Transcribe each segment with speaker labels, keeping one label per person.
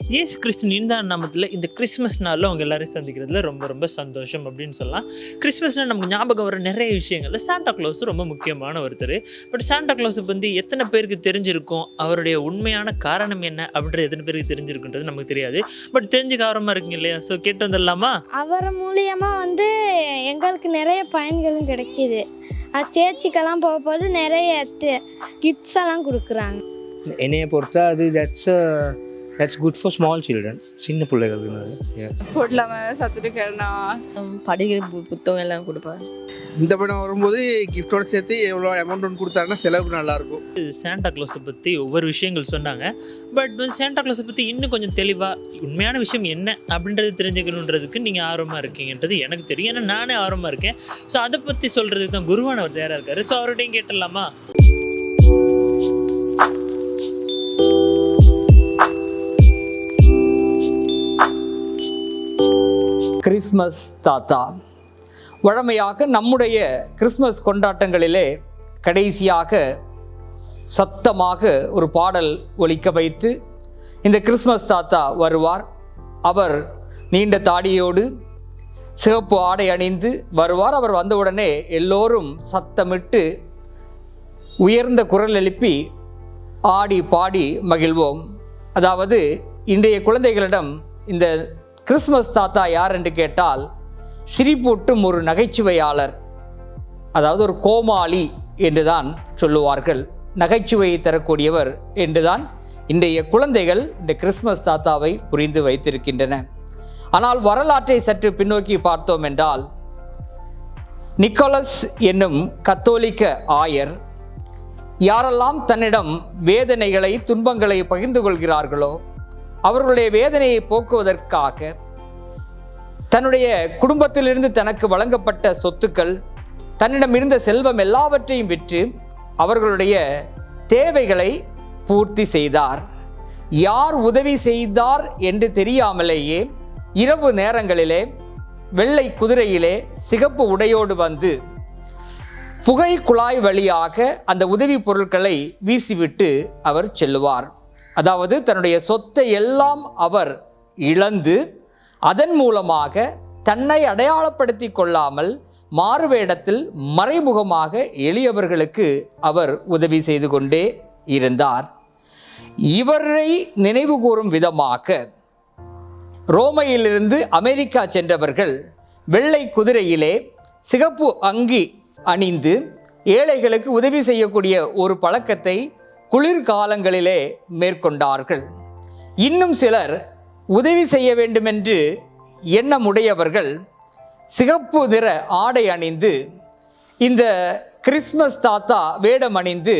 Speaker 1: இயேசு கிறிஸ்து நீண்ட நாமத்தில் இந்த கிறிஸ்மஸ் நாளில் அவங்க எல்லாரையும் சந்திக்கிறதுல ரொம்ப ரொம்ப சந்தோஷம் அப்படின்னு சொல்லலாம். கிறிஸ்மஸ்னால் நமக்கு ஞாபகம் வர நிறைய விஷயங்கள்ல சாண்டா க்ளோஸ் ரொம்ப முக்கியமான ஒருத்தர். பட் சாண்டா க்ளோஸை பற்றி எத்தனை பேருக்கு தெரிஞ்சிருக்கும்? அவருடைய உண்மையான காரணம் என்ன அப்படின்றது எத்தனை பேருக்கு தெரிஞ்சிருக்குன்றது நமக்கு தெரியாது. பட் தெரிஞ்சுக்க ஆர்வமாக இருக்குங்க இல்லையா? ஸோ கேட்டு வந்துடலாமா?
Speaker 2: அவர் மூலியமாக வந்து எங்களுக்கு நிறைய பயன்களும் கிடைக்கிது. சேர்ச்சிக்கெல்லாம் போகும்போது நிறைய கிஃப்ட்ஸ் எல்லாம் கொடுக்குறாங்க.
Speaker 3: என்னைய பொறுத்தா அது that's that's good for small children சின்ன பிள்ளைகள்
Speaker 4: போடலாம சத்துட்டு கேட்டோம்
Speaker 5: படிக்கிற பு புத்தகம் எல்லாம் கொடுப்பேன்.
Speaker 6: இந்த படம் வரும்போது கிஃப்டோட சேர்த்து எவ்வளோ அமௌண்ட் ஒன்று கொடுத்தாருன்னா செலவுக்கு நல்லாயிருக்கும்.
Speaker 1: சாண்டா க்ளோஸை பற்றி ஒவ்வொரு விஷயங்கள் சொன்னாங்க. பட் வந்து சாண்டா க்ளோஸை பற்றி இன்னும் கொஞ்சம் தெளிவாக உண்மையான விஷயம் என்ன அப்படின்றது தெரிஞ்சுக்கணுன்றதுக்கு நீங்கள் ஆர்வமாக இருக்கீங்கன்றது எனக்கு தெரியும். ஏன்னா நானே ஆர்வமாக இருக்கேன். ஸோ அதை பற்றி சொல்கிறதுக்கு தான் குருவானவர் தயாராக இருக்காரு. ஸோ அவர்கிட்டையும் கேட்டுடலாமா?
Speaker 7: கிறிஸ்மஸ் தாத்தா. வழமையாக நம்முடைய கிறிஸ்மஸ் கொண்டாட்டங்களிலே கடைசியாக சத்தமாக ஒரு பாடல் ஒலிக்க வைத்து இந்த கிறிஸ்மஸ் தாத்தா வருவார். அவர் நீண்ட தாடியோடு சிவப்பு ஆடை அணிந்து வருவார். அவர் வந்தவுடனே எல்லோரும் சத்தமிட்டு உயர்ந்த குரல் எழுப்பி ஆடி பாடி மகிழ்வோம். அதாவது இன்றைய குழந்தைகளிடம் இந்த கிறிஸ்மஸ் தாத்தா யார் என்று கேட்டால் சிரிப்பூட்டும் ஒரு நகைச்சுவையாளர் அதாவது ஒரு கோமாளி என்றுதான் சொல்லுவார்கள். நகைச்சுவையை தரக்கூடியவர் என்றுதான் இன்றைய குழந்தைகள் இந்த கிறிஸ்மஸ் தாத்தாவை புரிந்து வைத்திருக்கின்றன. ஆனால் வரலாற்றை சற்று பின்னோக்கி பார்த்தோம் என்றால் நிக்கோலஸ் என்னும் கத்தோலிக்க ஆயர் யாரெல்லாம் தன்னிடம் வேதனைகளை துன்பங்களை பகிர்ந்து கொள்கிறார்களோ அவர்களுடைய வேதனையை போக்குவதற்காக தன்னுடைய குடும்பத்திலிருந்து தனக்கு வழங்கப்பட்ட சொத்துக்கள் தன்னிடம் இருந்த செல்வம் எல்லாவற்றையும் விற்று அவர்களுடைய தேவைகளை பூர்த்தி செய்தார். யார் உதவி செய்தார் என்று தெரியாமலேயே இரவு நேரங்களிலே வெள்ளை குதிரையிலே சிகப்பு உடையோடு வந்து புகை குழாய் வழியாக அந்த உதவி பொருட்களை வீசிவிட்டு அவர் செல்லுவார். அதாவது தன்னுடைய சொத்தை எல்லாம் அவர் இழந்து அதன் மூலமாக தன்னை அடையாளப்படுத்தி கொள்ளாமல் மாறுவேடத்தில் மறைமுகமாக எளியவர்களுக்கு அவர் உதவி செய்து கொண்டே இருந்தார். இவரை நினைவு கூறும் விதமாக ரோமையிலிருந்து அமெரிக்கா சென்றவர்கள் வெள்ளை குதிரையிலே சிகப்பு அங்கி அணிந்து ஏழைகளுக்கு உதவி செய்யக்கூடிய ஒரு பழக்கத்தை குளிர்காலங்களிலே மேற்கொண்டார்கள். இன்னும் சிலர் உதவி செய்ய வேண்டுமென்று எண்ணமுடையவர்கள் சிகப்பு நிற ஆடை அணிந்து இந்த கிறிஸ்மஸ் தாத்தா வேடம் அணிந்து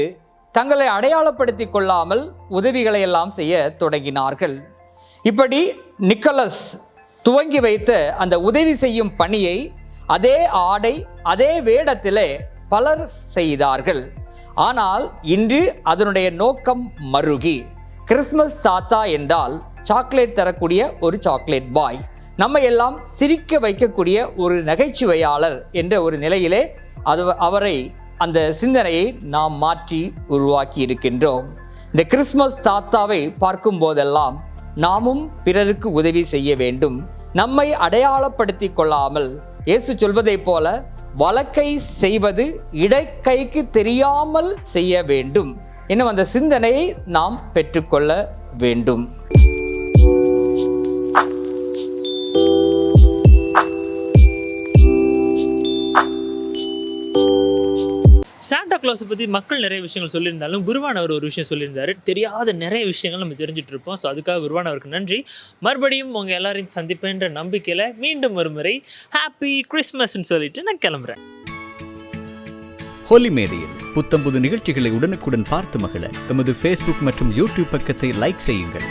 Speaker 7: தங்களை அடையாளப்படுத்தி கொள்ளாமல் உதவிகளை எல்லாம் செய்ய தொடங்கினார்கள். இப்படி நிக்கலஸ் துவங்கி வைத்த அந்த உதவி செய்யும் பணியை அதே ஆடை அதே வேடத்திலே பலர் செய்தார்கள். ஆனால் இன்று அதனுடைய நோக்கம் மருகி. கிறிஸ்மஸ் தாத்தா என்றால் சாக்லேட் தரக்கூடிய ஒரு சாக்லேட் பாய் நம்ம எல்லாம் சிரிக்க வைக்கக்கூடிய ஒரு நகைச்சுவையாளர் என்ற ஒரு நிலையிலே அது அவரை அந்த சிந்தனையை நாம் மாற்றி உருவாக்கி இருக்கின்றோம். இந்த கிறிஸ்மஸ் தாத்தாவை பார்க்கும் போதெல்லாம் நாமும் பிறருக்கு உதவி செய்ய வேண்டும். நம்மை அடையாளப்படுத்தி கொள்ளாமல் இயேசு சொல்வதைப் போல வழக்கை செய்வது இடைக்கைக்கு தெரியாமல் செய்ய வேண்டும். என்னும் அந்த சிந்தனையை நாம் பெற்றுக்கொள்ள வேண்டும்.
Speaker 1: சாண்டா க்ளாஸை பற்றி மக்கள் நிறைய விஷயங்கள் சொல்லியிருந்தாலும் குருவானவர் ஒரு விஷயம் சொல்லியிருந்தாரு. தெரியாத நிறைய விஷயங்கள் நம்ம தெரிஞ்சுட்டு இருப்போம். ஸோ அதுக்காக குருவானவருக்கு நன்றி. மறுபடியும் உங்கள் எல்லாரையும் சந்திப்பேன்ற நம்பிக்கையில் மீண்டும் ஒரு முறை ஹாப்பி கிறிஸ்மஸ்ன்னு சொல்லிட்டு நான் கிளம்புறேன்.
Speaker 8: ஹோலி மேரியில் புத்தம்புது நிகழ்ச்சிகளை உடனுக்குடன் பார்த்து மகிழ. எமது ஃபேஸ்புக் மற்றும் யூடியூப் பக்கத்தை லைக் செய்யுங்கள்.